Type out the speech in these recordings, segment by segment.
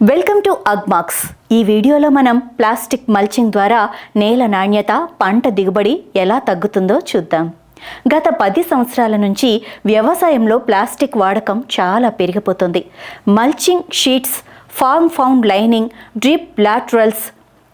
Welcome to Agmax ఈ వీడియోలో మనం ప్లాస్టిక్ మల్చింగ్ ద్వారా నేల నాణ్యత పంట దిగుబడి ఎలా తగ్గుతుందో చూద్దాం. గత పది సంవత్సరాల నుంచి వ్యవసాయంలో ప్లాస్టిక్ వాడకం చాలా పెరిగిపోతుంది. Mulching sheets farm pond lining drip laterals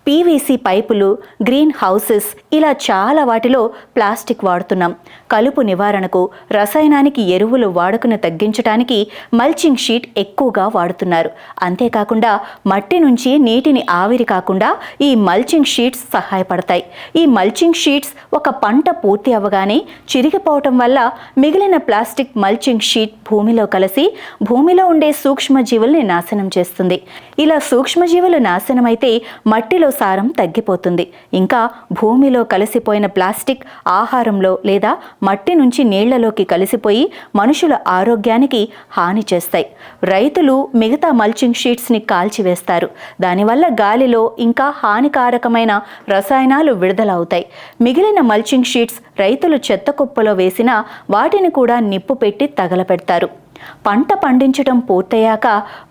PVC పైపులు గ్రీన్ హౌసెస్ ఇలా చాలా వాటిలో ప్లాస్టిక్ వాడుతున్నాం. కలుపు నివారణకు రసాయనానికి ఎరువులు వాడుకను తగ్గించడానికి మల్చింగ్ షీట్ ఎక్కువగా వాడుతున్నారు. అంతేకాకుండా మట్టి నుంచి నీటిని ఆవిరి కాకుండా ఈ మల్చింగ్ షీట్స్ సహాయపడతాయి. ఈ మల్చింగ్ షీట్స్ ఒక పంట పూర్తి అవ్వగానే చిరిగిపోవటం వల్ల మిగిలిన ప్లాస్టిక్ మల్చింగ్ షీట్ భూమిలో కలిసి భూమిలో ఉండే సూక్ష్మజీవుల్ని నాశనం చేస్తుంది. ఇలా సూక్ష్మజీవులు నాశనమైతే మట్టిలో సారం తగ్గిపోతుంది. ఇంకా భూమిలో కలిసిపోయిన ప్లాస్టిక్ ఆహారంలో లేదా మట్టి నుంచి నీళ్ళలోకి కలిసిపోయి మనుషుల ఆరోగ్యానికి హాని చేస్తాయి. రైతులు మిగతా మల్చింగ్ షీట్స్ని కాల్చివేస్తారు. దానివల్ల గాలిలో ఇంకా హానికారకమైన రసాయనాలు విడుదలవుతాయి. మిగిలిన మల్చింగ్ షీట్స్ రైతులు చెత్త కుప్పలో వేసినా వాటిని కూడా నిప్పు పెట్టి తగలపెడతారు. పంట పండించడం పూర్తయ్యాక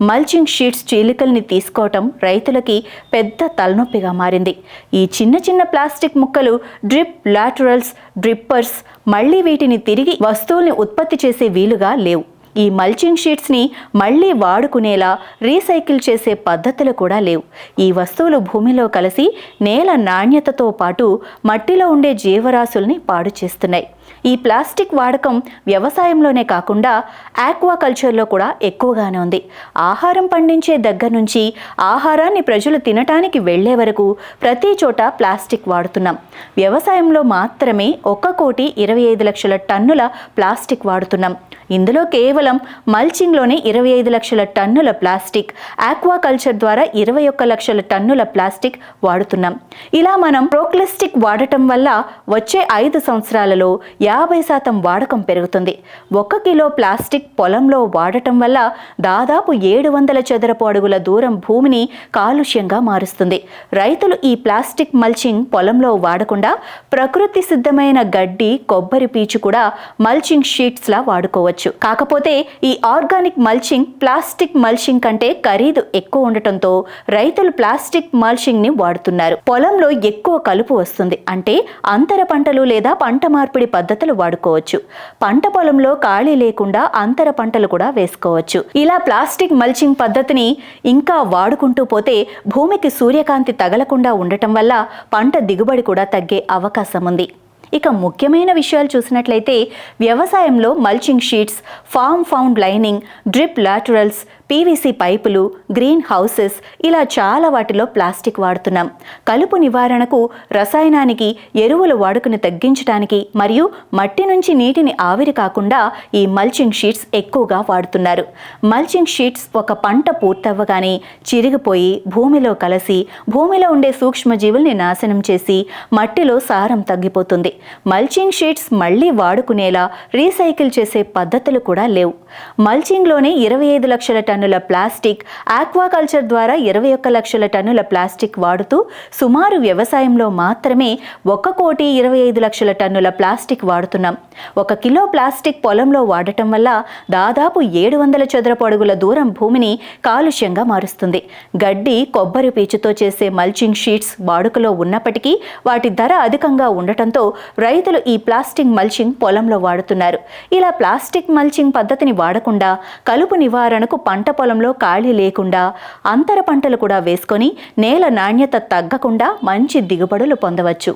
మల్చింగ్ షీట్స్ చీలికల్ని తీసుకోవటం రైతులకి పెద్ద తలనొప్పిగా మారింది. ఈ చిన్న చిన్న ప్లాస్టిక్ ముక్కలు డ్రిప్ లాటరల్స్ డ్రిప్పర్స్ మళ్ళీ వీటిని తిరిగి వస్తువుల్ని ఉత్పత్తి చేసే వీలుగా లేవు. ఈ మల్చింగ్ షీట్స్ని మళ్ళీ వాడుకునేలా రీసైకిల్ చేసే పద్ధతులు కూడా లేవు. ఈ వస్తువులు భూమిలో కలిసి నేల నాణ్యతతో పాటు మట్టిలో ఉండే జీవరాశుల్ని పాడు చేస్తున్నాయి. ఈ ప్లాస్టిక్ వాడకం వ్యవసాయంలోనే కాకుండా ఆక్వాకల్చర్లో కూడా ఎక్కువగానే ఉంది. ఆహారం పండించే దగ్గర నుంచి ఆహారాన్ని ప్రజలు తినటానికి వెళ్ళే వరకు ప్రతి చోట ప్లాస్టిక్ వాడుతున్నాం. వ్యవసాయంలో మాత్రమే ఒక్క కోటి ఇరవై ఐదు లక్షల టన్నుల ప్లాస్టిక్ వాడుతున్నాం. ఇందులో కేవలం మల్చింగ్లోనే ఇరవై ఐదు లక్షల టన్నుల ప్లాస్టిక్ ఆక్వాకల్చర్ ద్వారా ఇరవై ఒక్క లక్షల టన్నుల ప్లాస్టిక్ వాడుతున్నాం. ఇలా మనం ప్రోక్లిస్టిక్ వాడటం వల్ల వచ్చే ఐదు సంవత్సరాలలో యాభై శాతం వాడకం పెరుగుతుంది. ఒక కిలో ప్లాస్టిక్ పొలంలో వాడటం వల్ల దాదాపు ఏడు వందల చదరపు అడుగుల దూరం భూమిని కాలుష్యంగా మారుస్తుంది. రైతులు ఈ ప్లాస్టిక్ మల్చింగ్ పొలంలో వాడకుండా ప్రకృతి సిద్ధమైన గడ్డి కొబ్బరి పీచు కూడా మల్చింగ్ షీట్స్లా వాడుకోవచ్చు. కాకపోతే ఈ ఆర్గానిక్ మల్చింగ్ ప్లాస్టిక్ మల్చింగ్ కంటే ఖరీదు ఎక్కువ ఉండటంతో రైతులు ప్లాస్టిక్ మల్చింగ్ని వాడుతున్నారు. పొలంలో ఎక్కువ కలుపు వస్తుంది. అంటే అంతర పంటలు లేదా పంట మార్పిడి పద్ధతులు వాడుకోవచ్చు. పంట పొలంలో ఖాళీ లేకుండా అంతర పంటలు కూడా వేసుకోవచ్చు. ఇలా ప్లాస్టిక్ మల్చింగ్ పద్ధతిని ఇంకా వాడుకుంటూ పోతే భూమికి సూర్యకాంతి తగలకుండా ఉండటం వల్ల పంట దిగుబడి కూడా తగ్గే అవకాశం ఉంది. ఇక ముఖ్యమైన విషయాలు చూసినట్లయితే వ్యవసాయంలో mulching sheets farm pond lining drip laterals PVC పైపులు గ్రీన్ హౌసెస్ ఇలా చాలా వాటిలో ప్లాస్టిక్ వాడుతున్నాం. కలుపు నివారణకు రసాయనానికి ఎరువుల వాడుకను తగ్గించడానికి మరియు మట్టి నుంచి నీటిని ఆవిరి కాకుండా ఈ మల్చింగ్ షీట్స్ ఎక్కువగా వాడుతున్నారు. మల్చింగ్ షీట్స్ ఒక పంట పూర్తవ్వగానే చిరిగిపోయి భూమిలో కలిసి భూమిలో ఉండే సూక్ష్మజీవుల్ని నాశనం చేసి మట్టిలో సారం తగ్గిపోతుంది. మల్చింగ్ షీట్స్ మళ్ళీ వాడుకునేలా రీసైకిల్ చేసే పద్ధతులు కూడా లేవు. మల్చింగ్లోనే ఇరవై ఐదు లక్షల టన్నుల ప్లాస్టిక్ ఆక్వాకల్చర్ ద్వారా ఇరవై ఒక్క లక్షల టన్నుల ప్లాస్టిక్ వాడుతూ సుమారు వ్యవసాయంలో మాత్రమే ఒక కోటి ఇరవై ఐదు లక్షల టన్నుల ప్లాస్టిక్ వాడుతున్నాం. ఒక కిలో ప్లాస్టిక్ పొలంలో వాడటం వల్ల దాదాపు ఏడు వందల చదరపు అడుగుల దూరం భూమిని కాలుష్యంగా మారుస్తుంది. గడ్డి కొబ్బరి పీచుతో చేసే మల్చింగ్ షీట్స్ వాడుకలో ఉన్నప్పటికీ వాటి ధర అధికంగా ఉండటంతో రైతులు ఈ ప్లాస్టిక్ మల్చింగ్ పొలంలో వాడుతున్నారు. ఇలా ప్లాస్టిక్ మల్చింగ్ పద్ధతిని వాడకుండా కలుపు నివారణకు పంట పొలంలో ఖాళీ లేకుండా అంతర పంటలు కూడా వేసుకొని నేల నాణ్యత తగ్గకుండా మంచి దిగుబడులు పొందవచ్చు.